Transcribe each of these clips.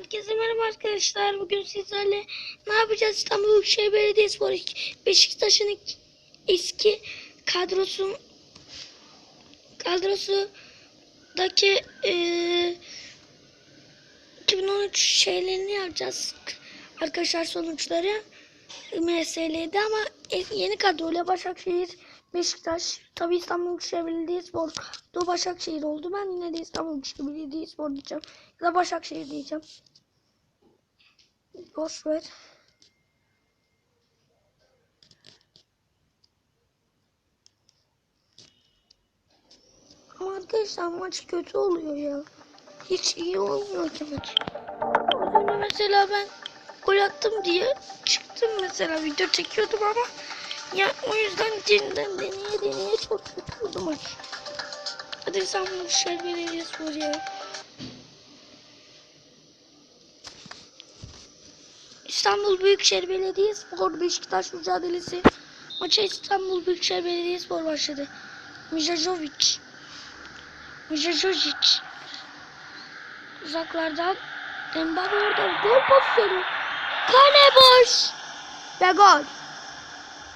Herkese merhaba arkadaşlar. Bugün sizlerle ne yapacağız? İstanbul Büyükşehir Belediyespor Beşiktaş'ın eski kadrosu kadrosundaki eee 2013 şeylerini yapacağız. Arkadaşlar sonuçları MSL'de ama e- yeni kadroyla Başakşehir, Beşiktaş, tabi İstanbul Büyükşehir Belediyespor da Başakşehir oldu. Ben yine de İstanbul Büyükşehir Belediyespor diyeceğim. Ya da Başakşehir diyeceğim. Boş ver. Ama arkadaşlar maç kötü oluyor ya. Hiç iyi olmuyor ki maç. Mesela ben gol attım diye çıktım mesela video çekiyordum ama ya o yüzden yeniden deneye deneye çok oldu maç. Hadi sen bunu şer belediyespor ya. İstanbul Büyükşehir Belediyespor Beşiktaş mücadelesi. Maça İstanbul Büyükşehir Belediyespor başladı. Mijajovic. Mijajovic. Uzaklardan Dembaba orada gol pozisyonu. Kale boş. Ve gol.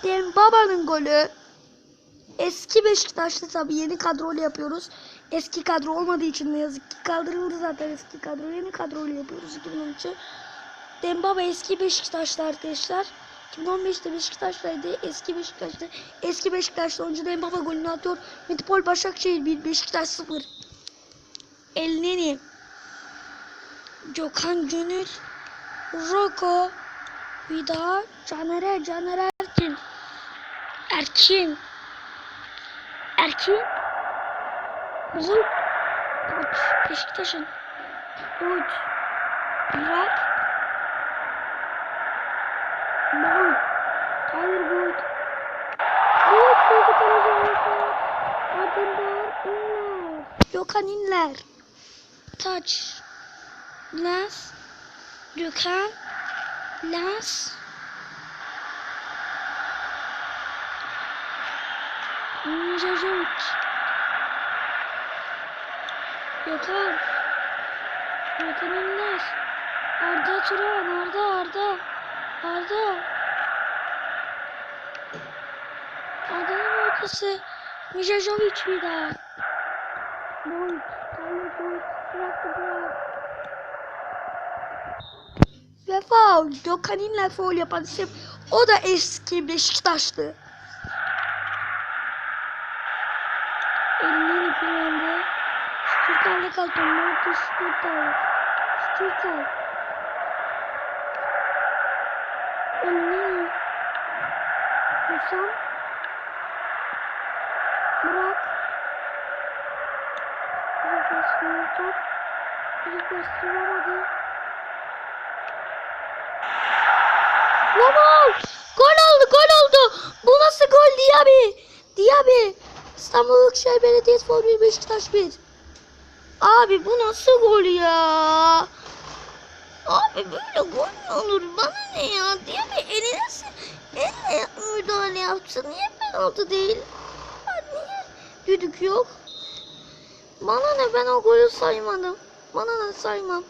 Dembaba'nın golü. Eski Beşiktaş'ta tabii yeni kadroyla yapıyoruz. Eski kadro olmadığı için ne yazık ki kaldırıldı zaten eski kadro. Yeni kadroyla yapıyoruz 2013'ü. Dembaba eski Beşiktaş'ta arkadaşlar. 2015'te Beşiktaş'taydı. Eski Beşiktaş'ta. Eski Beşiktaş'ta önce Dembaba golünü atıyor. Metropol Başakşehir 1, Beşiktaş 0. Elneni. Gökhan Gönül. Roko. Vida. Caner Caner Erkin. Erkin. Erkin. Umut. Umut. Beşiktaş'ın. Umut. Burak. Tyler Boyd. Boyd sevdi kaleci Ardından İnler. Gökhan İnler. Taç. Las. Gökhan. Las. Ninjajovic. Gökhan. Gökhan İnler. Arda Turan. Arda Arda. Arda. Arda'nın ortası. Mijajovic bir daha. Boyd. Tyler Boyd. Bıraktı bırak. Ve faul. Gökhan İnler faul yapan isim. O da eski Beşiktaşlı. Şükürlerle kaldı. Marcus Şükürler. Şükürler. Elini. Hasan. Burak. Uzaklaştırıyor top. Uzaklaştıramadı. Gol! Gol oldu, gol oldu. Bu nasıl gol Diaby? Diaby. İstanbul Büyükşehir Belediyespor 1 Beşiktaş 1. Abi bu nasıl gol ya? Abi böyle gol mü olur? Bana ne ya? Diaby eline elle müdahale yaptı. Niye penaltı değil? Niye düdük yok? Bana ne ben o golü saymadım. Bana ne saymam.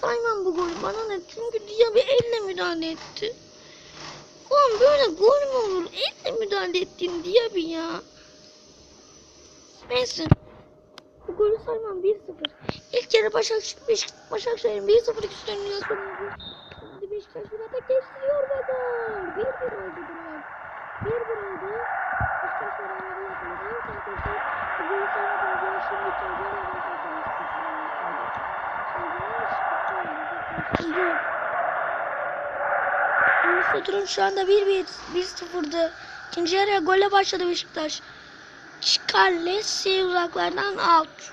Saymam bu golü bana ne çünkü Diaby elle müdahale etti. Ulan böyle gol mü olur? Elle müdahale ettin Diaby ya. Neyse. Saymam 1-0. İlk yarı Başakşehir, Başakşehir'in 1-0 üstünlüğü sonunda. Şimdi Beşiktaş burada geçiyor ve gol. 1-1 oldu durum. 1-1 oldu. Beşiktaş beraber yakaladı. Arkadaşlar bu golü saymadan diye şimdi ikinci yarı Şimdi durum şu anda 1-1 1-0'dı. İkinci yarıya golle başladı Beşiktaş. Kalesi uzaklardan out.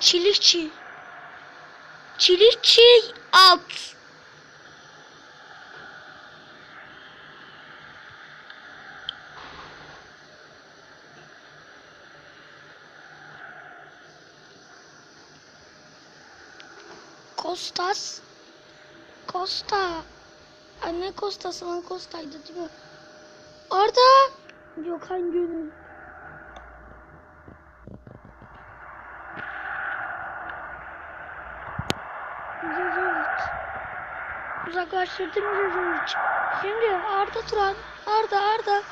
Çilikçi. Çilikçi out. Kostas. Costa. Anne Costa'sı lan Costa'ydı değil mi? Arda. Gökhan Gönül. Uzaklaştırdım. Şimdi Arda Turan. Arda Arda.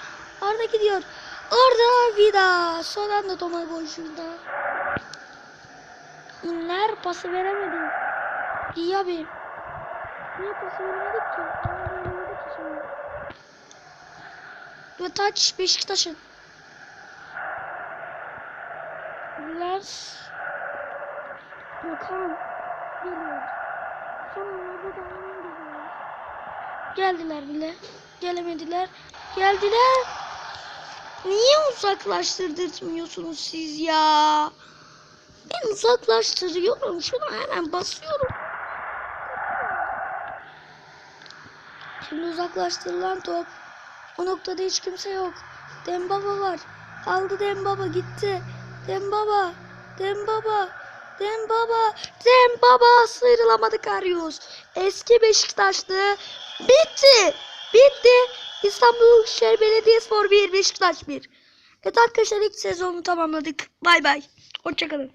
Arda gidiyor. Arda Vida. Son anda Toma koşuyordu. İnler pası veremedi. Diaby. Niye pası veremedik ki? Veremedik ki şimdi. Ve taç Beşiktaş'ın. Lars. Gökhan. Geliyor. Geldiler bile. Gelemediler. Geldiler. Niye uzaklaştırtmıyorsunuz siz ya? Ben uzaklaştırıyorum. Şunu hemen basıyorum. Şimdi uzaklaştırılan top. O noktada hiç kimse yok. Dembaba var. Aldı Dembaba gitti. Dembaba. Dembaba. Dembaba. Dembaba sıyrılamadı Karius. Eski Beşiktaşlı. Bitti. Bitti. İstanbul Büyükşehir Belediyespor 1 Beşiktaş 1. Evet arkadaşlar ilk sezonu tamamladık. Bay bay. Hoşçakalın.